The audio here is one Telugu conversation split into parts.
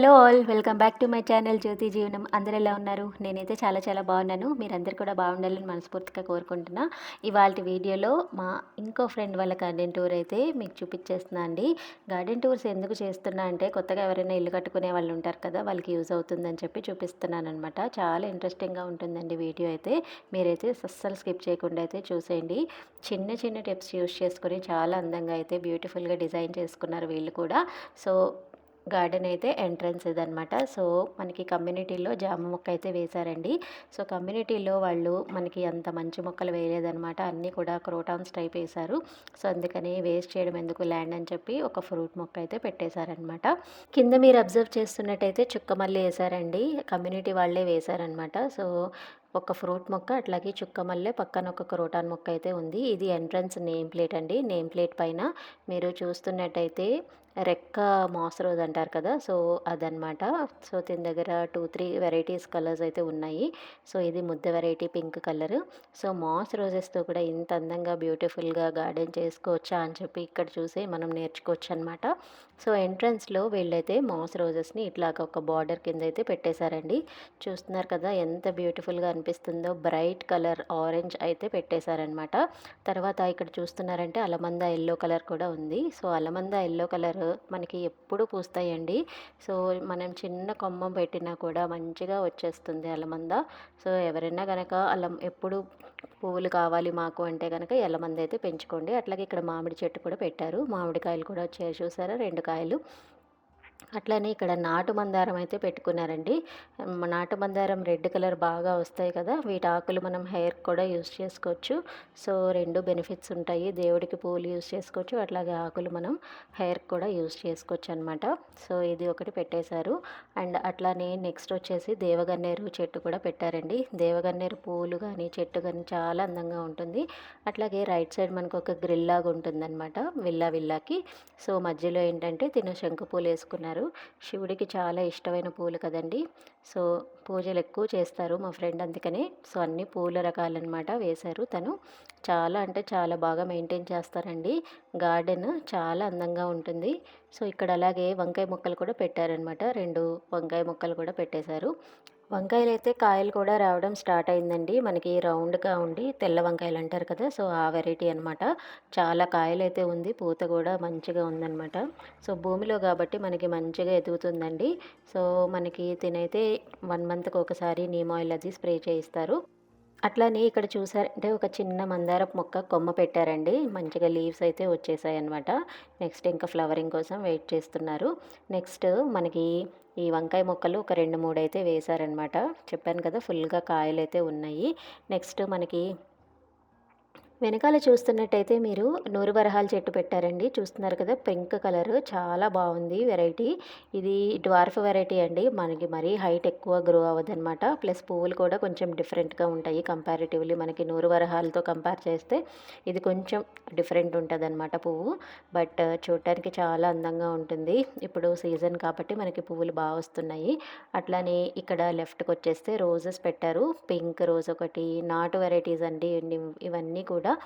Hello all welcome back to my channel Jyothi Jeevanam. అందరు ఎలా ఉన్నారు? నేనైతే చాలా చాలా బాగున్నాను. మీరందరూ కూడా బాగుండాలని మనస్ఫూర్తిగా కోరుకుంటున్నా. ఇవాళ వీడియోలో మా ఇంకో ఫ్రెండ్ వాళ్ళ గార్డెన్ టూర్ అయితే మీకు చూపించేస్తున్నా అండి. గార్డెన్ టూర్స్ ఎందుకు చేస్తున్నా అంటే కొత్తగా ఎవరైనా ఇల్లు కట్టుకునే వాళ్ళు ఉంటారు కదా వాళ్ళకి యూజ్ అవుతుందని చెప్పి చూపిస్తున్నాను అనమాట చాలా ఇంట్రెస్టింగ్గా ఉంటుందండి వీడియో అయితే. మీరైతే అస్సలు స్కిప్ చేయకుండా అయితే చూసేయండి. చిన్న చిన్న టిప్స్ యూస్ చేసుకొని చాలా అందంగా అయితే బ్యూటిఫుల్గా డిజైన్ చేసుకున్నారు వీళ్ళు కూడా. సో గార్డెన్ అయితే ఎంట్రన్స్ ఇదనమాట సో మనకి కమ్యూనిటీలో జామ మొక్క అయితే వేశారండి. సో కమ్యూనిటీలో వాళ్ళు మనకి అంత మంచి మొక్కలు వేయలేదనమాట అన్నీ కూడా క్రోటాన్స్ టైప్ వేశారు. సో అందుకని వేస్ట్ చేయడం ఎందుకు ల్యాండ్ అని చెప్పి ఒక ఫ్రూట్ మొక్క అయితే పెట్టేశారనమాట కింద మీరు అబ్జర్వ్ చేస్తున్నట్టయితే చుక్క మళ్ళీ వేశారండి. కమ్యూనిటీ వాళ్ళే వేశారనమాట సో ఒక ఫ్రూట్ మొక్క అట్లాగే చుక్క మల్లె పక్కన ఒక క్రోటాన్ మొక్క అయితే ఉంది. ఇది ఎంట్రన్స్ నేమ్ ప్లేట్ అండి. నేమ్ ప్లేట్ పైన మీరు చూస్తున్నట్టయితే రెక్క మాస్ రోజ్ అంటారు కదా సో అదనమాట సో దీని దగ్గర టూ త్రీ వెరైటీస్ కలర్స్ అయితే ఉన్నాయి. సో ఇది ముద్ద variety pink colour so mass రోజెస్తో కూడా ఇంత అందంగా బ్యూటిఫుల్గా గార్డెన్ చేసుకోవచ్చా అని చెప్పి ఇక్కడ చూసి మనం నేర్చుకోవచ్చు అనమాట సో ఎంట్రన్స్లో వీళ్ళైతే మాస్ రోజెస్ని ఇట్లాగ ఒక బార్డర్ కింద అయితే పెట్టేశారండి. చూస్తున్నారు కదా ఎంత బ్యూటిఫుల్గా అనిపిస్తుందో బ్రైట్ కలర్ ఆరెంజ్ అయితే పెట్టేశారనమాట తర్వాత ఇక్కడ చూస్తున్నారంటే అలమంద ఎల్లో కలర్ కూడా ఉంది. సో అలమంద ఎల్లో కలర్ మనకి ఎప్పుడు పూస్తాయండి. సో మనం చిన్న కొమ్మ పెట్టినా కూడా మంచిగా వచ్చేస్తుంది అలమంద సో ఎవరైనా కనుక అల్లం ఎప్పుడు పువ్వులు కావాలి మాకు అంటే కనుక ఎల్లమంద అయితే పెంచుకోండి. అట్లాగే ఇక్కడ మామిడి చెట్టు కూడా పెట్టారు. మామిడికాయలు కూడా వచ్చాయి చూసారా? రెండు కాయలు. అట్లనే ఇక్కడ నాటు మందారం అయితే పెట్టుకున్నారండి. నాటు మందారం రెడ్ కలర్ బాగా వస్తాయి కదా వీటి ఆకులు మనం హెయిర్ కూడా యూస్ చేసుకోవచ్చు. సో రెండు బెనిఫిట్స్ ఉంటాయి. దేవుడికి పూలు యూస్ చేసుకోవచ్చు అట్లాగే ఆకులు మనం హెయిర్ కూడా యూస్ చేసుకోవచ్చు అనమాట సో ఇది ఒకటి పెట్టేశారు. అండ్ అట్లానే నెక్స్ట్ వచ్చేసి దేవగన్నేరు చెట్టు కూడా పెట్టారండి. దేవగన్నేరు పూలు కానీ చెట్టు కానీ చాలా అందంగా ఉంటుంది. అట్లాగే రైట్ సైడ్ మనకు ఒక గ్రిల్ లాగా ఉంటుందన్నమాట విల్లా విల్లాకి. సో మధ్యలో ఏంటంటే తిన శంకు పూలు వేసుకున్నారు. చేస్తారు శివుడికి చాలా ఇష్టమైన పూలు కదండి. సో పూజలు ఎక్కువ చేస్తారు మా ఫ్రెండ్ అందుకనే. సో అన్ని పూల రకాలన్నమాట వేశారు తను. చాలా అంటే చాలా బాగా మెయింటైన్ చేస్తారండి. గార్డెన్ చాలా అందంగా ఉంటుంది. సో ఇక్కడ అలాగే వంకాయ మొక్కలు కూడా పెట్టారనమాట. రెండు వంకాయ మొక్కలు కూడా పెట్టేశారు. వంకాయలు అయితే కాయలు కూడా రావడం స్టార్ట్ అయిందండి. మనకి రౌండ్గా ఉండి తెల్ల వంకాయలు అంటారు కదా! సో ఆ వెరైటీ అనమాట చాలా కాయలు అయితే ఉంది. పూత కూడా మంచిగా ఉందన్నమాట. సో భూమిలో కాబట్టి మనకి మంచిగా ఎదుగుతుందండి. సో మనకి తినైతే వన్ మంత్కి ఒకసారి నీమ్ ఆయిల్ అది స్ప్రే చేయిస్తారు. అట్లానే ఇక్కడ చూసారంటే ఒక చిన్న మందారపు మొక్క కొమ్మ పెట్టారండి. మంచిగా లీవ్స్ అయితే వచ్చేసాయి అనమాట నెక్స్ట్ ఇంకా ఫ్లవరింగ్ కోసం వెయిట్ చేస్తున్నారు. నెక్స్ట్ మనకి ఈ వంకాయ మొక్కలు ఒక రెండు మూడు అయితే వేశారనమాట చెప్పాను కదా ఫుల్గా కాయలు అయితే ఉన్నాయి. నెక్స్ట్ మనకి వెనకాల చూస్తున్నట్టయితే మీరు నూరు వరహాల చెట్టు పెట్టారండి. చూస్తున్నారు కదా పింక్ కలర్. చాలా బాగుంది వెరైటీ. ఇది డ్వార్ఫ్ వెరైటీ అండి. మనకి మరీ హైట్ ఎక్కువ గ్రో అవ్వదనమాట ప్లస్ పువ్వులు కూడా కొంచెం డిఫరెంట్గా ఉంటాయి కంపారిటివ్లీ. మనకి నూరు వరహాలతో కంపేర్ చేస్తే ఇది కొంచెం డిఫరెంట్ ఉంటుంది అనమాట పువ్వు. బట్ చూడటానికి చాలా అందంగా ఉంటుంది. ఇప్పుడు సీజన్ కాబట్టి మనకి పువ్వులు బాగా వస్తున్నాయి. అట్లానే ఇక్కడ లెఫ్ట్కి వచ్చేస్తే రోజెస్ పెట్టారు. పింక్ రోజ్ ఒకటి నాటు వెరైటీస్ అండి. ఇవన్నీ కూడా కూడా.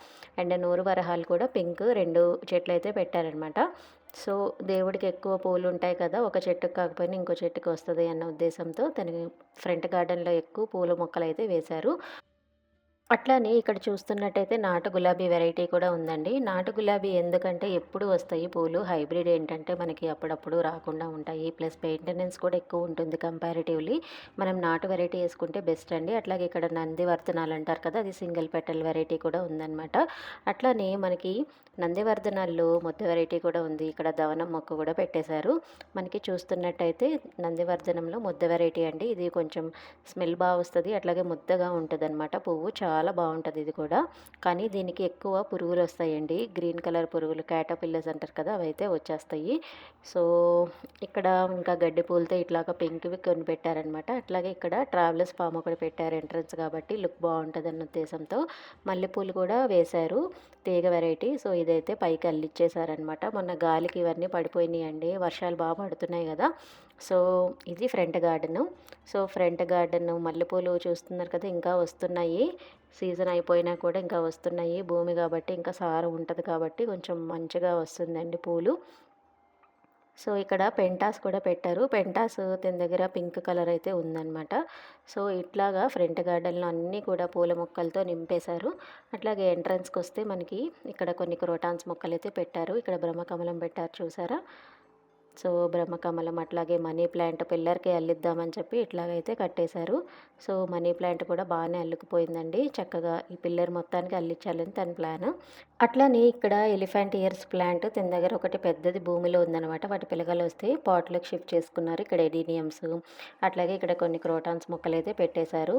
అండ్ నూరు వరహాలు కూడా పింక్ రెండు చెట్లు అయితే పెట్టారనమాట. సో దేవుడికి ఎక్కువ పూలు ఉంటాయి కదా ఒక చెట్టుకు కాకపోయినా ఇంకో చెట్టుకు వస్తుంది అన్న ఉద్దేశంతో తన ఫ్రంట్ గార్డెన్లో ఎక్కువ పూల మొక్కలు అయితే వేశారు. అట్లానే ఇక్కడ చూస్తున్నట్టయితే నాటు గులాబీ వెరైటీ కూడా ఉందండి. నాటు గులాబీ ఎందుకంటే ఎప్పుడు వస్తాయి? పూలు హైబ్రిడ్ ఏంటంటే మనకి అప్పుడప్పుడు రాకుండా ఉంటాయి. ప్లస్ మెయింటెనెన్స్ కూడా ఎక్కువ ఉంటుంది కంపారిటివ్లీ. మనం నాటు వెరైటీ వేసుకుంటే బెస్ట్ అండి. అట్లాగే ఇక్కడ నందివర్ధనాలు అంటారు కదా అది సింగిల్ పెటల్ వెరైటీ కూడా ఉందన్నమాట. అట్లానే మనకి నందివర్ధనాల్లో ముద్ద వెరైటీ కూడా ఉంది. ఇక్కడ దవనం మొక్క కూడా పెట్టేశారు. మనకి చూస్తున్నట్టయితే నందివర్ధనంలో ముద్ద వెరైటీ అండి. ఇది కొంచెం స్మెల్ బాగా వస్తుంది అట్లాగే ముద్దగా ఉంటుంది పువ్వు. చాలా చాలా బాగుంటుంది ఇది కూడా. కానీ దీనికి ఎక్కువ పురుగులు వస్తాయండి. గ్రీన్ కలర్ పురుగులు క్యాటపిల్లర్స్ అంటారు కదా అవి అయితే వచ్చేస్తాయి. సో ఇక్కడ ఇంకా గడ్డి పూలతో ఇట్లాగా పింక్వి కొన్ని పెట్టారనమాట అట్లాగే ఇక్కడ ట్రావెలర్స్ ఫామ్ ఒకటి పెట్టారు ఎంట్రన్స్ కాబట్టి లుక్ బాగుంటుంది అన్న ఉద్దేశంతో మల్లెపూలు కూడా వేశారు. తీగ వెరైటీ. సో ఇదైతే పైకి అల్లిచ్చేసారనమాట మొన్న గాలికి ఇవన్నీ పడిపోయినాయి అండి వర్షాలు బాగా పడుతున్నాయి కదా. సో ఇది front garden. So front garden మల్లెపూలు చూస్తున్నారు కదా ఇంకా వస్తున్నాయి. సీజన్ అయిపోయినా కూడా ఇంకా వస్తున్నాయి. భూమి కాబట్టి ఇంకా సారం ఉంటుంది కాబట్టి కొంచెం మంచిగా వస్తుందండి పూలు. సో ఇక్కడ పెంటాస్ కూడా పెట్టారు. పెంటాస్ దీని దగ్గర పింక్ కలర్ అయితే ఉందన్నమాట. సో ఇట్లాగా ఫ్రంట్ గార్డెన్లో అన్నీ కూడా పూల మొక్కలతో నింపేశారు. అట్లాగే ఎంట్రన్స్కి వస్తే మనకి ఇక్కడ కొన్ని క్రోటాన్స్ మొక్కలు అయితే పెట్టారు. ఇక్కడ బ్రహ్మకమలం పెట్టారు చూసారా? సో బ్రహ్మకమలం అట్లాగే మనీ ప్లాంట్ పిల్లర్కి అల్లిద్దామని చెప్పి ఇట్లాగైతే కట్టేశారు. సో మనీ ప్లాంట్ కూడా బాగానే అల్లుకుపోయిందండి. చక్కగా ఈ పిల్లర్ మొత్తానికి అల్లించాలని తన ప్లాన్. అట్లానే ఇక్కడ ఎలిఫెంట్ ఇయర్స్ ప్లాంట్ తన దగ్గర ఒకటి పెద్దది భూమిలో ఉందన్నమాట. వాటి పిల్లగలు వస్తే పాట్లకు షిఫ్ట్ చేసుకున్నారు. ఇక్కడ ఎడీనియమ్స్ అట్లాగే ఇక్కడ కొన్ని క్రోటాన్స్ మొక్కలు అయితే పెట్టేశారు.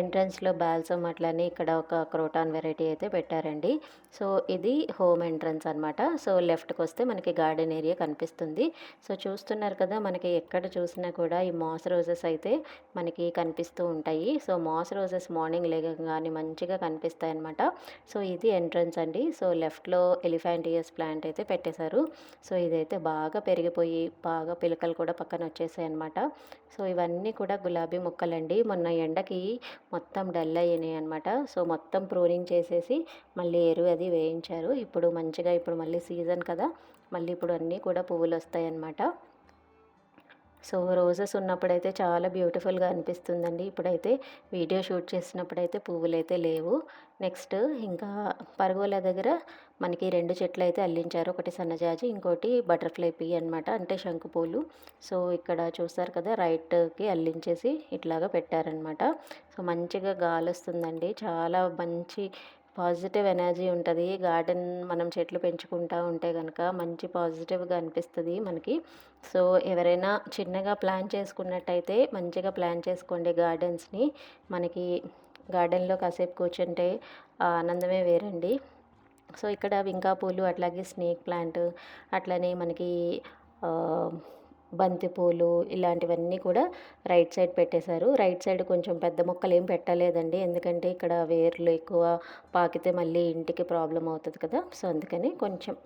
ఎంట్రన్స్లో బాల్సమ్ అట్లానే ఇక్కడ ఒక క్రోటాన్ వెరైటీ అయితే పెట్టారండి. సో ఇది హోమ్ ఎంట్రన్స్ అనమాట సో లెఫ్ట్కి వస్తే మనకి గార్డెన్ ఏరియా కనిపిస్తుంది. సో చూస్తున్నారు కదా మనకి ఎక్కడ చూసినా కూడా ఈ మాస్ రోజెస్ అయితే మనకి కనిపిస్తూ ఉంటాయి. సో మాస్ రోజెస్ మార్నింగ్ లేకగానే మంచిగా కనిపిస్తాయి అనమాట సో ఇది ఎంట్రన్స్ అండి. సో లెఫ్ట్లో ఎలిఫాంటియస్ ప్లాంట్ అయితే పెట్టేశారు. సో ఇదైతే బాగా పెరిగిపోయి బాగా పిలకలు కూడా పక్కన వచ్చేసాయి అనమాట సో ఇవన్నీ కూడా గులాబీ మొక్కలండి. మొన్న ఎండకి మొత్తం డల్ అయినాయి అనమాట సో మొత్తం ప్రూనింగ్ చేసేసి మళ్ళీ ఎరువు అది వేయించారు. ఇప్పుడు మంచిగా ఇప్పుడు మళ్ళీ సీజన్ కదా. మళ్ళీ ఇప్పుడు అన్నీ కూడా పువ్వులు వస్తాయన్నమాట సో రోజెస్ ఉన్నప్పుడైతే చాలా బ్యూటిఫుల్గా అనిపిస్తుందండి. ఇప్పుడైతే వీడియో షూట్ చేసినప్పుడైతే పువ్వులు అయితే లేవు. నెక్స్ట్ ఇంకా పరుగుల దగ్గర మనకి రెండు చెట్లు అయితే అల్లించారు. ఒకటి సన్నజాజి ఇంకోటి బటర్ఫ్లై పీ అనమాట అంటే శంకుపూలు సో ఇక్కడ చూస్తారు కదా రైట్కి అల్లించేసి ఇట్లాగా పెట్టారనమాట సో మంచిగా గాలి వస్తుందండి చాలా మంచి పాజిటివ్ ఎనర్జీ ఉంటుంది. గార్డెన్ మనం చెట్లు పెంచుకుంటూ ఉంటే కనుక మంచి పాజిటివ్గా అనిపిస్తుంది మనకి. సో ఎవరైనా చిన్నగా ప్లాన్ చేసుకున్నట్టయితే మంచిగా ప్లాన్ చేసుకోండి గార్డెన్స్ని. మనకి గార్డెన్లో కాసేపు కూర్చుంటే ఆనందమే వేరండి. సో ఇక్కడ వింకా పూలు అట్లాగే స్నేక్ ప్లాంట్ అట్లనే మనకి బంతిపూలు ఇలాంటివన్నీ కూడా రైట్ సైడ్ పెట్టేశారు. రైట్ సైడ్ కొంచెం పెద్ద మొక్కలు ఏం పెట్టలేదండి. ఎందుకంటే ఇక్కడ వేర్లు ఎక్కువ పాకితే మళ్ళీ ఇంటికి ప్రాబ్లం అవుతుంది కదా. సో అందుకని కొంచెం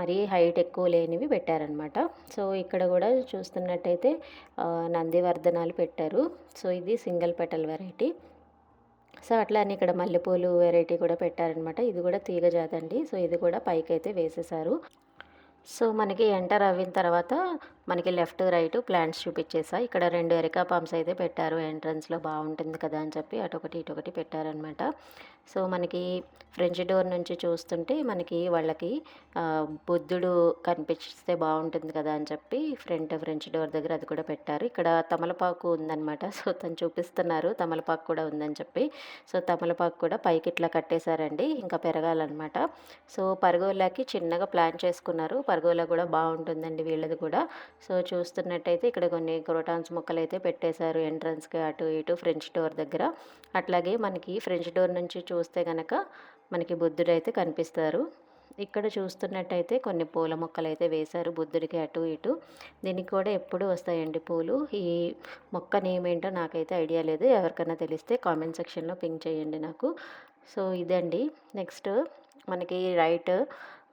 మరీ హైట్ ఎక్కువ లేనివి పెట్టారనమాట. సో ఇక్కడ కూడా చూస్తున్నట్టయితే నందివర్ధనాలు పెట్టారు. సో ఇది సింగిల్ పెటల్ వెరైటీ. సో అట్లా అని ఇక్కడ మల్లెపూలు వెరైటీ కూడా పెట్టారనమాట. ఇది కూడా తీగ జాతండి. సో ఇది కూడా పైకి అయితే వేసేసారు సో మనకి ఎంటర్ అయిన తర్వాత మనకి లెఫ్ట్ రైట్ ప్లాంట్స్ చూపించేసా. ఇక్కడ రెండు ఎరికా పంప్స్ అయితే పెట్టారు. ఎంట్రన్స్లో బాగుంటుంది కదా అని చెప్పి అటొకటి ఇటొకటి పెట్టారనమాట సో మనకి ఫ్రెంచ్ డోర్ నుంచి చూస్తుంటే మనకి వాళ్ళకి బుద్ధుడు కనిపిస్తే బాగుంటుంది కదా అని చెప్పి ఫ్రంట్ ఫ్రెంచ్ డోర్ దగ్గర అది కూడా పెట్టారు. ఇక్కడ తమలపాకు ఉందన్నమాట. సో తను చూపిస్తున్నారు. తమలపాకు కూడా ఉందని చెప్పి. సో తమలపాకు కూడా పైకి ఇట్లా కట్టేశారండి. ఇంకా పెరగాలన్నమాట. సో పరగోలాకి చిన్నగా ప్లాన్ చేసుకున్నారు. పరగోలా కూడా బాగుంటుందండి వీళ్ళది కూడా. సో చూస్తున్నట్టయితే ఇక్కడ కొన్ని క్రోటాన్స్ మొక్కలు అయితే పెట్టేశారు ఎంట్రన్స్కి అటు ఇటు ఫ్రెంచ్ డోర్ దగ్గర. అట్లాగే మనకి ఫ్రెంచ్ డోర్ నుంచి చూస్తే కనుక మనకి బుద్ధుడు అయితే కనిపిస్తారు. ఇక్కడ చూస్తున్నట్టయితే కొన్ని పూల మొక్కలు అయితే వేశారు బుద్ధుడికి అటు ఇటు. దీనికి కూడా ఎప్పుడు వస్తాయండి పూలు? ఈ మొక్క నేమ్ ఏంటో నాకైతే ఐడియా లేదు. ఎవరికైనా తెలిస్తే కామెంట్ సెక్షన్లో పింక్ చేయండి నాకు. సో ఇదండి. నెక్స్ట్ మనకి రైట్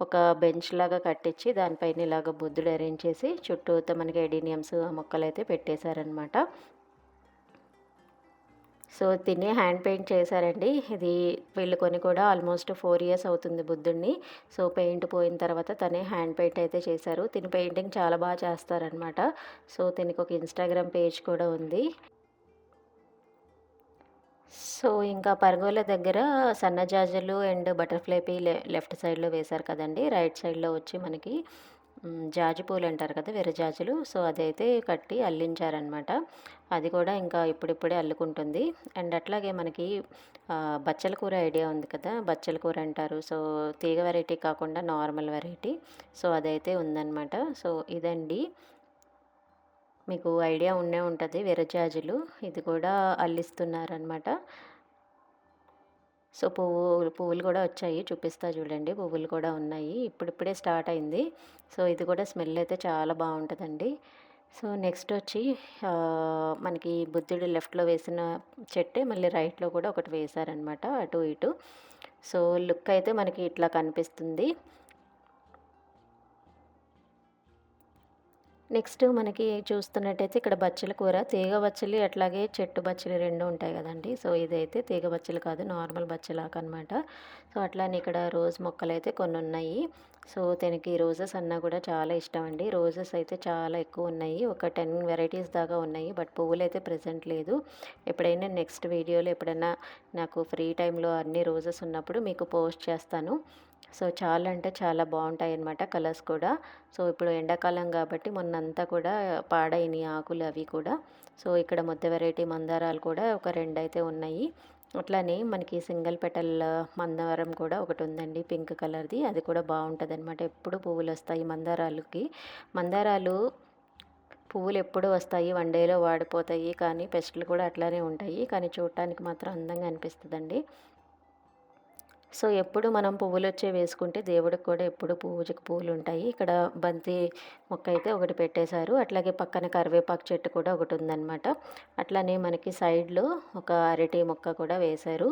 ఒక బెంచ్ లాగా కట్టించి దానిపైన ఇలాగ బుద్ధుడు అరేంజ్ చేసి చుట్టూతో మనకి ఎడీనియమ్స్ ఆ మొక్కలు అయితే పెట్టేశారనమాట సో తినే హ్యాండ్ పెయింట్ చేశారండి. ఇది వీళ్ళు కొని కూడా ఆల్మోస్ట్ ఫోర్ ఇయర్స్ అవుతుంది బుద్ధుడిని సో పెయింట్ పోయిన తర్వాత తనే హ్యాండ్ పెయింట్ అయితే చేశారు. తిని పెయింటింగ్ చాలా బాగా చేస్తారనమాట సో తినికి ఒక ఇన్స్టాగ్రామ్ పేజ్ కూడా ఉంది. సో ఇంకా పరగోల దగ్గర సన్నజాజులు అండ్ బటర్ఫ్లై పీ లెఫ్ట్ సైడ్లో వేశారు కదండి రైట్ సైడ్లో వచ్చి మనకి జాజి పూలు అంటారు కదా విరజాజులు సో అదైతే కట్టి అల్లించారనమాట. అది కూడా ఇంకా ఇప్పుడిప్పుడే అల్లుకుంటుంది. అండ్ అట్లాగే మనకి బచ్చల కూర ఐడియా ఉంది కదా బచ్చల కూర అంటారు. సో తీగ వెరైటీ కాకుండా నార్మల్ వెరైటీ. సో అదైతే ఉందన్నమాట సో ఇదండి. మీకు ఐడియా ఉండే ఉంటుంది. విరజాజులు ఇది కూడా అల్లిస్తున్నారనమాట సో పువ్వు పువ్వులు కూడా వచ్చాయి. చూపిస్తా చూడండి. పువ్వులు కూడా ఉన్నాయి. ఇప్పుడిప్పుడే స్టార్ట్ అయింది. సో ఇది కూడా స్మెల్ అయితే చాలా బాగుంటుందండి. సో నెక్స్ట్ వచ్చి మనకి బుద్ధుడు లెఫ్ట్లో వేసిన చెట్టే మళ్ళీ రైట్లో కూడా ఒకటి వేశారనమాట అటు ఇటు. సో లుక్ అయితే మనకి ఇట్లా కనిపిస్తుంది. నెక్స్ట్ మనకి చూస్తున్నట్టయితే ఇక్కడ బచ్చల కూర తీగ బచ్చలి అట్లాగే చెట్టు బచ్చలి రెండు ఉంటాయి కదండి. సో ఇదైతే తీగ బచ్చలు కాదు నార్మల్ బచ్చలాక అనమాట సో అట్లానే ఇక్కడ రోజ్ మొక్కలు అయితే కొన్ని ఉన్నాయి సో తనకి రోజెస్ అన్నా కూడా చాలా ఇష్టం అండి. రోజెస్ అయితే చాలా ఎక్కువ ఉన్నాయి. ఒక టెన్ వెరైటీస్ దాకా ఉన్నాయి బట్ పువ్వులు అయితే ప్రజెంట్ లేదు. ఎప్పుడైనా నెక్స్ట్ వీడియోలో ఎప్పుడైనా నాకు ఫ్రీ టైంలో అన్ని రోజెస్ ఉన్నప్పుడు మీకు పోస్ట్ చేస్తాను. సో చాలా అంటే చాలా బాగుంటాయి అన్నమాట కలర్స్ కూడా. సో ఇప్పుడు ఎండాకాలం కాబట్టి మొన్నంతా కూడా పాడైనాయి ఆకులు అవి కూడా. సో ఇక్కడ మొత్త వెరైటీ మందారాలు కూడా ఒక రెండు అయితే ఉన్నాయి. అట్లానే మనకి సింగిల్ పెటల్ మందారం కూడా ఒకటి ఉందండి పింక్ కలర్ది. అది కూడా బాగుంటుంది అనమాట ఎప్పుడు పువ్వులు వస్తాయి మందారాలకి. మందారాలు పువ్వులు ఎప్పుడు వస్తాయి వన్ డేలో వాడిపోతాయి కానీ పెస్టులు కూడా అట్లానే ఉంటాయి. కానీ చూడటానికి మాత్రం అందంగా అనిపిస్తుందండి. సో ఎప్పుడు మనం పువ్వులు వచ్చే వేసుకుంటే దేవుడికి కూడా ఎప్పుడు పూజకు పువ్వులు ఉంటాయి ఇక్కడ బంతి మొక్క అయితే ఒకటి పెట్టేశారు. అట్లాగే పక్కన కరివేపాకు చెట్టు కూడా ఒకటి ఉందన్నమాట. అట్లానే మనకి సైడ్లో ఒక అరటి మొక్క కూడా వేశారు.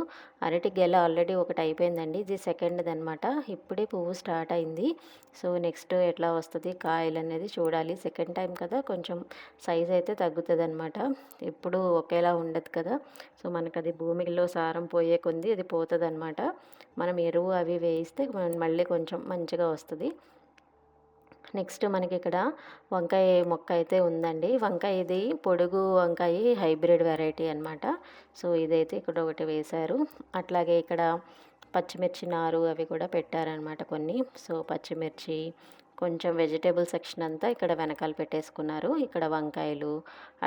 అరటి గెల ఆల్రెడీ ఒకటి అయిపోయిందండి. ఇది సెకండ్ది అనమాట ఇప్పుడే పువ్వు స్టార్ట్ అయింది. సో నెక్స్ట్ ఎట్లా వస్తుంది? కాయలు అనేది చూడాలి. సెకండ్ టైం కదా కొంచెం సైజ్ అయితే తగ్గుతుంది అనమాట ఎప్పుడు ఒకేలా ఉండదు కదా. సో మనకు అది భూమిలో సారం పోయే కొంది అది పోతుంది అనమాట మనం ఎరువు అవి వేయిస్తే మళ్ళీ కొంచెం మంచిగా వస్తుంది. నెక్స్ట్ మనకి ఇక్కడ వంకాయ మొక్క అయితే ఉందండి. వంకాయ ఇది పొడుగు వంకాయ హైబ్రిడ్ వెరైటీ అనమాట సో ఇదైతే ఇక్కడ ఒకటి వేశారు. అట్లాగే ఇక్కడ పచ్చిమిర్చి నారు అవి కూడా పెట్టారనమాట కొన్ని. సో పచ్చిమిర్చి కొంచెం వెజిటేబుల్ సెక్షన్ అంతా ఇక్కడ వెనకాల పెట్టేసుకున్నారు. ఇక్కడ వంకాయలు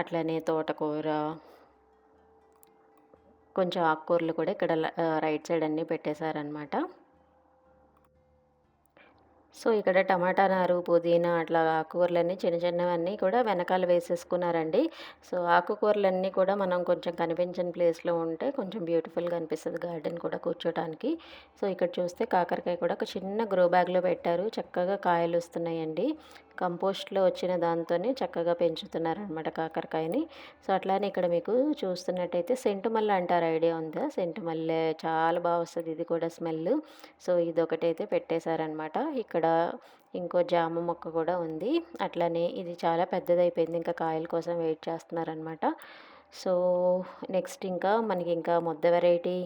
అట్లనే తోటకూర కొంచెం ఆకుకూరలు కూడా ఇక్కడ రైట్ సైడ్ అన్నీ పెట్టేశారనమాట సో ఇక్కడ టమాటా నారు పుదీనా అట్లా ఆకుకూరలన్నీ చిన్న చిన్నవన్నీ కూడా వెనకాల వేసేసుకున్నారండి. సో ఆకుకూరలన్నీ కూడా మనం కొంచెం కనిపించని ప్లేస్లో ఉంటే కొంచెం బ్యూటిఫుల్గా అనిపిస్తుంది గార్డెన్ కూడా కూర్చోటానికి. సో ఇక్కడ చూస్తే కాకరకాయ కూడా ఒక చిన్న గ్రో బ్యాగ్లో పెట్టారు. చక్కగా కాయలు వస్తున్నాయండి. కంపోస్ట్లో వచ్చిన దాంతోనే చక్కగా పెంచుతున్నారనమాట కాకరకాయని. సో అట్లానే ఇక్కడ మీకు చూస్తున్నట్టయితే సెంటు మల్లె అంటారు ఐడియా ఉందా? సెంటు మల్లె చాలా బాగా వస్తుంది ఇది కూడా స్మెల్. సో ఇది ఒకటైతే పెట్టేశారనమాట ఇక్కడ ఇంకో జామ మొక్క కూడా ఉంది. అట్లానే ఇది చాలా పెద్దదైపోయింది ఇంకా కాయల కోసం వెయిట్ చేస్తున్నారనమాట సో నెక్స్ట్ ఇంకా మనకి ఇంకా ముద్ద వెరైటీ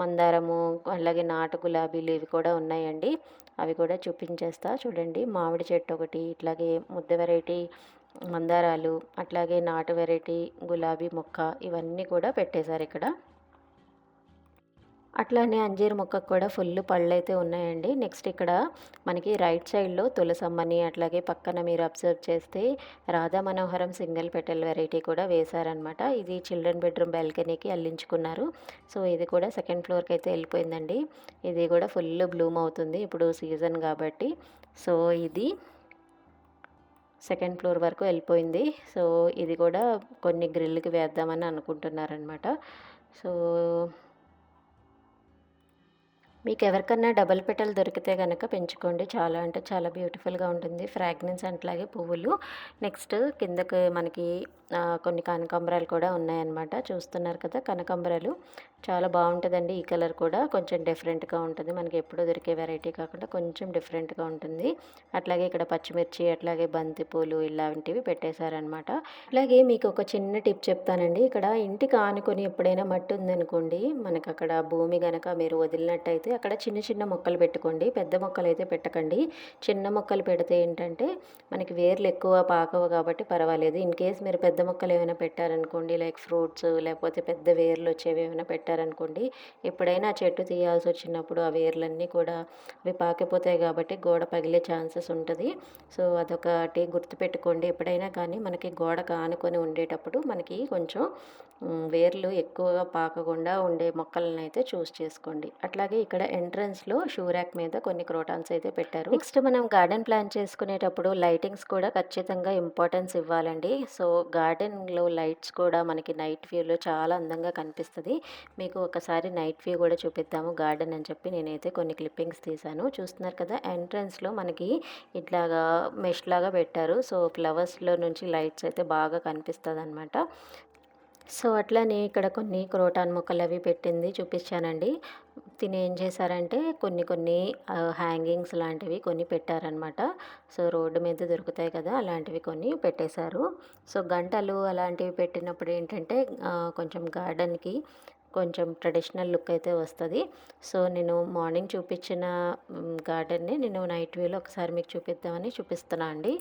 మందారము అలాగే నాటు గులాబీలు ఇవి కూడా ఉన్నాయండి. అవి కూడా చూపించేస్తా. చూడండి మామిడి చెట్టు ఒకటి ఇట్లాగే ముద్ద వెరైటీ మందారాలు అట్లాగే నాటు వెరైటీ గులాబీ మొక్క ఇవన్నీ కూడా పెట్టేశారు ఇక్కడ. అట్లానే అంజీర్ మొక్కకు కూడా ఫుల్ పళ్ళు అయితే ఉన్నాయండి. నెక్స్ట్ ఇక్కడ మనకి రైట్ సైడ్లో తులసమ్మని అట్లాగే పక్కన మీరు అబ్జర్వ్ చేస్తే రాధా మనోహరం సింగిల్ పెటల్ వెరైటీ కూడా వేశారనమాట ఇది చిల్డ్రన్ బెడ్రూమ్ బాల్కనీకి అల్లించుకున్నారు. సో ఇది కూడా సెకండ్ ఫ్లోర్కి అయితే వెళ్ళిపోయిందండి. ఇది కూడా ఫుల్ బ్లూమ్ అవుతుంది ఇప్పుడు సీజన్ కాబట్టి. సో ఇది సెకండ్ ఫ్లోర్ వరకు వెళ్ళిపోయింది. సో ఇది కూడా కొన్ని గ్రిల్కి వేద్దామని అనుకుంటున్నారనమాట సో మీకు ఎవరికన్నా డబల్ పెటల్ దొరికితే కనుక పెంచుకోండి. చాలా అంటే చాలా బ్యూటిఫుల్గా ఉంటుంది. ఫ్రాగ్రెన్స్ అట్లాగే పువ్వులు. నెక్స్ట్ కిందకు మనకి కొన్ని కనకాంబరాలు కూడా ఉన్నాయన్నమాట. చూస్తున్నారు కదా కనకాంబరాలు. చాలా బాగుంటుందండి ఈ కలర్ కూడా. కొంచెం డిఫరెంట్గా ఉంటుంది. మనకి ఎప్పుడు దొరికే వెరైటీ కాకుండా కొంచెం డిఫరెంట్గా ఉంటుంది. అట్లాగే ఇక్కడ పచ్చిమిర్చి అట్లాగే బంతి పూలు ఇలాంటివి పెట్టేశారనమాట అలాగే మీకు ఒక చిన్న టిప్ చెప్తానండి. ఇక్కడ ఇంటికి ఆనుకొని ఎప్పుడైనా మట్టి ఉందనుకోండి మనకు అక్కడ భూమి కనుక మీరు వదిలినట్టయితే అక్కడ చిన్న చిన్న మొక్కలు పెట్టుకోండి. పెద్ద మొక్కలు అయితే పెట్టకండి. చిన్న మొక్కలు పెడితే ఏంటంటే మనకి వేర్లు ఎక్కువ పాకవు కాబట్టి పర్వాలేదు. ఇన్ కేస్ మీరు పెద్ద మొక్కలు ఏమైనా పెట్టారనుకోండి లైక్ ఫ్రూట్స్ లేకపోతే పెద్ద వేర్లు వచ్చేవి ఏమైనా పెట్టారనుకోండి ఎప్పుడైనా చెట్టు తీయాల్సి వచ్చినప్పుడు ఆ వేర్లన్నీ కూడా అవి పాకిపోతాయి కాబట్టి గోడ పగిలే ఛాన్సెస్ ఉంటుంది. సో అదొకటి గుర్తుపెట్టుకోండి ఎప్పుడైనా కానీ మనకి గోడ కానుకొని ఉండేటప్పుడు మనకి కొంచెం వేర్లు ఎక్కువగా పాకకుండా ఉండే మొక్కలను అయితే చూస్ చేసుకోండి. అట్లాగే ఇక్కడ ఎంట్రన్స్లో షూ ర్యాక్ మీద కొన్ని క్రోటాన్స్ అయితే పెట్టారు. నెక్స్ట్ మనం గార్డెన్ ప్లాన్ చేసుకునేటప్పుడు లైటింగ్స్ కూడా ఖచ్చితంగా ఇంపార్టెన్స్ ఇవ్వాలండి. సో గార్డెన్లో లైట్స్ కూడా మనకి నైట్ వ్యూలో చాలా అందంగా కనిపిస్తుంది. మీకు ఒకసారి నైట్ వ్యూ కూడా చూపిద్దాము గార్డెన్ అని చెప్పి. నేనైతే కొన్ని క్లిప్పింగ్స్ తీశాను. చూస్తున్నారు కదా ఎంట్రన్స్లో మనకి ఇట్లాగా మెష్ లాగా పెట్టారు. సో ఫ్లవర్స్లో నుంచి లైట్స్ అయితే బాగా కనిపిస్తుంది అనమాట సో అట్లానే ఇక్కడ కొన్ని క్రోటాన్ మొక్కలు అవి పెట్టింది చూపించానండి తిని ఏం చేశారంటే కొన్ని కొన్ని హ్యాంగింగ్స్ లాంటివి కొన్ని పెట్టారనమాట. సో రోడ్డు మీద దొరుకుతాయి కదా అలాంటివి కొన్ని పెట్టేశారు. సో గంటలు అలాంటివి పెట్టినప్పుడు ఏంటంటే కొంచెం గార్డెన్కి కొంచెం ట్రెడిషనల్ లుక్ అయితే వస్తుంది. సో నేను మార్నింగ్ చూపించిన గార్డెన్ని నేను నైట్ వ్యూలో ఒకసారి మీకు చూపిద్దామని చూపిస్తున్నా అండి.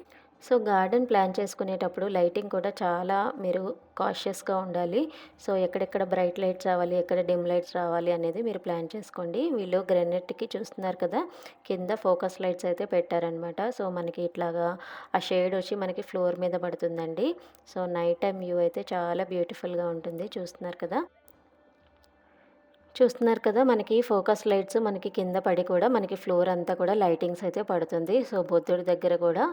సో గార్డెన్ ప్లాన్ చేసుకునేటప్పుడు లైటింగ్ కూడా చాలా మీరు కాషియస్గా ఉండాలి. సో ఎక్కడెక్కడ బ్రైట్ లైట్స్ రావాలి ఎక్కడ డిమ్ లైట్స్ రావాలి అనేది మీరు ప్లాన్ చేసుకోండి. వీళ్ళు గ్రెనెట్కి చూస్తున్నారు కదా కింద ఫోకస్ లైట్స్ అయితే పెట్టారనమాట. సో మనకి ఇట్లాగా ఆ షేడ్ వచ్చి మనకి ఫ్లోర్ మీద పడుతుందండి. సో నైట్ టైం వ్యూ అయితే చాలా బ్యూటిఫుల్గా ఉంటుంది చూస్తున్నారు కదా. చూస్తున్నారు కదా మనకి ఫోకస్ లైట్స్ మనకి కింద పడి కూడా మనకి ఫ్లోర్ అంతా కూడా లైటింగ్స్ అయితే పడుతుంది. సో బుద్ధుడి దగ్గర కూడా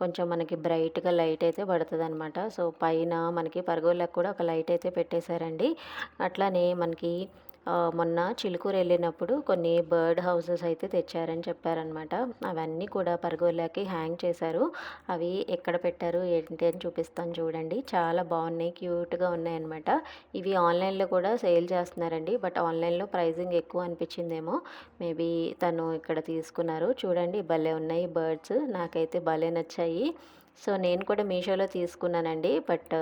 కొంచెం మనకి బ్రైట్గా లైట్ అయితే పడుతుంది అనమాట సో పైన మనకి పరుగులకు కూడా ఒక లైట్ అయితే పెట్టేశారండి. అట్లానే మనకి మొన్న చిలుకూరు వెళ్ళినప్పుడు కొన్ని బర్డ్ హౌసెస్ అయితే తెచ్చారని చెప్పారనమాట. అవన్నీ కూడా పరగోళ్ళకి హ్యాంగ్ చేశారు. అవి ఎక్కడ పెట్టారు ఏంటి అని చూపిస్తాను చూడండి. చాలా బాగున్నాయి క్యూట్గా ఉన్నాయన్నమాట. ఇవి ఆన్లైన్లో కూడా సేల్ చేస్తున్నారండి. బట్ ఆన్లైన్లో ప్రైజింగ్ ఎక్కువ అనిపించిందేమో. మేబీ తను ఇక్కడ తీసుకున్నారు. చూడండి భలే ఉన్నాయి బర్డ్స్. నాకైతే భలే నచ్చాయి. సో నేను కూడా మీషోలో తీసుకున్నానండి. బట్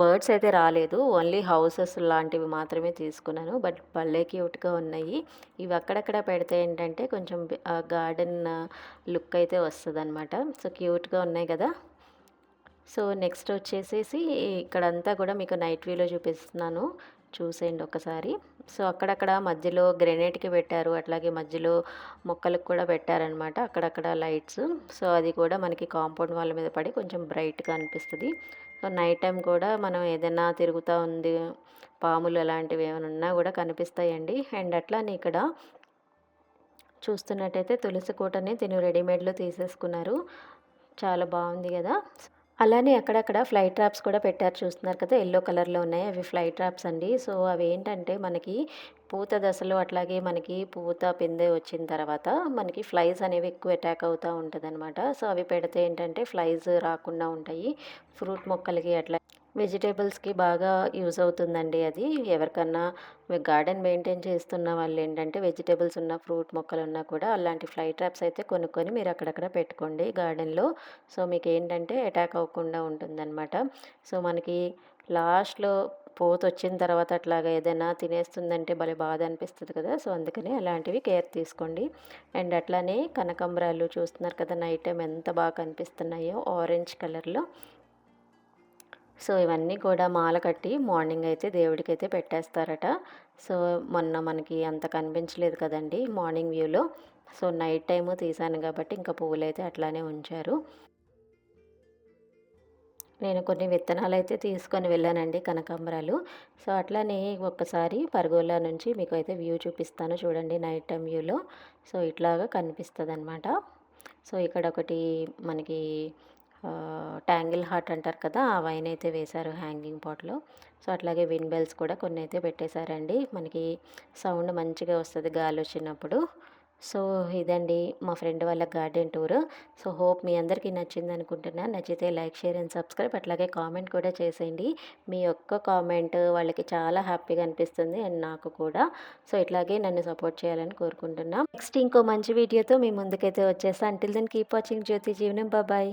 బర్డ్స్ అయితే రాలేదు. ఓన్లీ హౌసెస్ లాంటివి మాత్రమే తీసుకున్నాను. బట్ భలే క్యూట్గా ఉన్నాయి. ఇవి అక్కడక్కడ పెడితే ఏంటంటే కొంచెం గార్డెన్ లుక్ అయితే వస్తుంది అనమాట సో క్యూట్గా ఉన్నాయి కదా. సో నెక్స్ట్ వచ్చేసేసి ఇక్కడంతా కూడా మీకు నైట్ వ్యూలో చూపిస్తున్నాను. చూసేయండి ఒకసారి సో అక్కడక్కడ మధ్యలో గ్రెనేట్కి పెట్టారు. అట్లాగే మధ్యలో మొక్కలకు కూడా పెట్టారనమాట అక్కడక్కడ లైట్స్. సో అది కూడా మనకి కాంపౌండ్ వాళ్ళ మీద పడి కొంచెం బ్రైట్గా అనిపిస్తుంది. నైట్ టైం కూడా మనం ఏదైనా తిరుగుతూ ఉంది పాములు అలాంటివి ఏమైనా ఉన్నా కూడా కనిపిస్తాయండి. అండ్ అట్లానే ఇక్కడ చూస్తున్నట్టయితే తులసి కోటని తిను రెడీమేడ్లో తీసేసుకున్నారు. చాలా బాగుంది కదా. అలానే అక్కడక్కడ ఫ్లై ట్రాప్స్ కూడా పెట్టారు. చూస్తున్నారు కదా ఎల్లో కలర్లో ఉన్నాయి. అవి ఫ్లై ట్రాప్స్ అండి. సో అవి ఏంటంటే మనకి పూత దశలో అట్లాగే మనకి పూత పిందె వచ్చిన తర్వాత మనకి ఫ్లైస్ అనేవి ఎక్కువ అటాక్ అవుతూ ఉంటుంది సో అవి పెడితే ఏంటంటే ఫ్లైస్ రాకుండా ఉంటాయి. ఫ్రూట్ మొక్కలకి అట్లా వెజిటేబుల్స్కి బాగా యూజ్ అవుతుందండి అది. ఎవరికన్నా గార్డెన్ మెయింటైన్ చేస్తున్న వాళ్ళు ఏంటంటే వెజిటేబుల్స్ ఉన్న ఫ్రూట్ మొక్కలు ఉన్నా కూడా అలాంటి ఫ్లై ట్రాప్స్ అయితే కొనుక్కొని మీరు అక్కడక్కడ పెట్టుకోండి గార్డెన్లో సో మీకు ఏంటంటే అటాక్ అవ్వకుండా ఉంటుందన్నమాట. సో మనకి లాస్ట్లో పోత వచ్చిన తర్వాత అట్లాగా ఏదైనా తినేస్తుందంటే భలే బాధ అనిపిస్తుంది కదా. సో అందుకని అలాంటివి కేర్ తీసుకోండి. అండ్ అట్లానే కనకాంబరాలు చూస్తున్నారు కదా నైట్ టైం ఎంత బాగా కనిపిస్తున్నాయో ఆరెంజ్ కలర్లో. సో ఇవన్నీ కూడా మాల కట్టి మార్నింగ్ అయితే దేవుడికి అయితే పెట్టేస్తారట. సో మొన్న మనకి అంత కనిపించలేదు కదండి మార్నింగ్ వ్యూలో. సో నైట్ టైము తీసాను కాబట్టి ఇంకా పువ్వులు అయితే అట్లానే ఉంచారు. నేను కొన్ని విత్తనాలు అయితే తీసుకొని వెళ్ళానండి కనకాంబరాలు. సో అట్లానే ఒక్కసారి పరగోలా నుంచి మీకు అయితే వ్యూ చూపిస్తాను చూడండి నైట్ టైం వ్యూలో. సో ఇట్లాగా కనిపిస్తుంది అనమాట సో ఇక్కడ ఒకటి మనకి ట్యాంగిల్ హార్ట్ అంటారు కదా ఆ వైన్ అయితే వేశారు హ్యాంగింగ్ పాట్లో. సో అట్లాగే విన్ బెల్స్ కూడా కొన్ని అయితే పెట్టేశారండి. మనకి సౌండ్ మంచిగా వస్తుంది గాలి వచ్చినప్పుడు సో ఇదండి మా ఫ్రెండ్ వాళ్ళ గార్డెన్ టూర్. సో హోప్ మీ అందరికీ నచ్చింది అనుకుంటున్నా నచ్చితే లైక్ షేర్ అండ్ సబ్స్క్రైబ్. అట్లాగే కామెంట్ కూడా చేసేయండి. మీ యొక్క కామెంట్ వాళ్ళకి చాలా హ్యాపీగా అనిపిస్తుంది అండ్ నాకు కూడా. సో ఇట్లాగే నన్ను సపోర్ట్ చేయాలని కోరుకుంటున్నా. నెక్స్ట్ ఇంకో మంచి వీడియోతో మీ ముందుకైతే వచ్చేస్తా. Until then keep watching Jyothi Jeevanam. బాబాయ్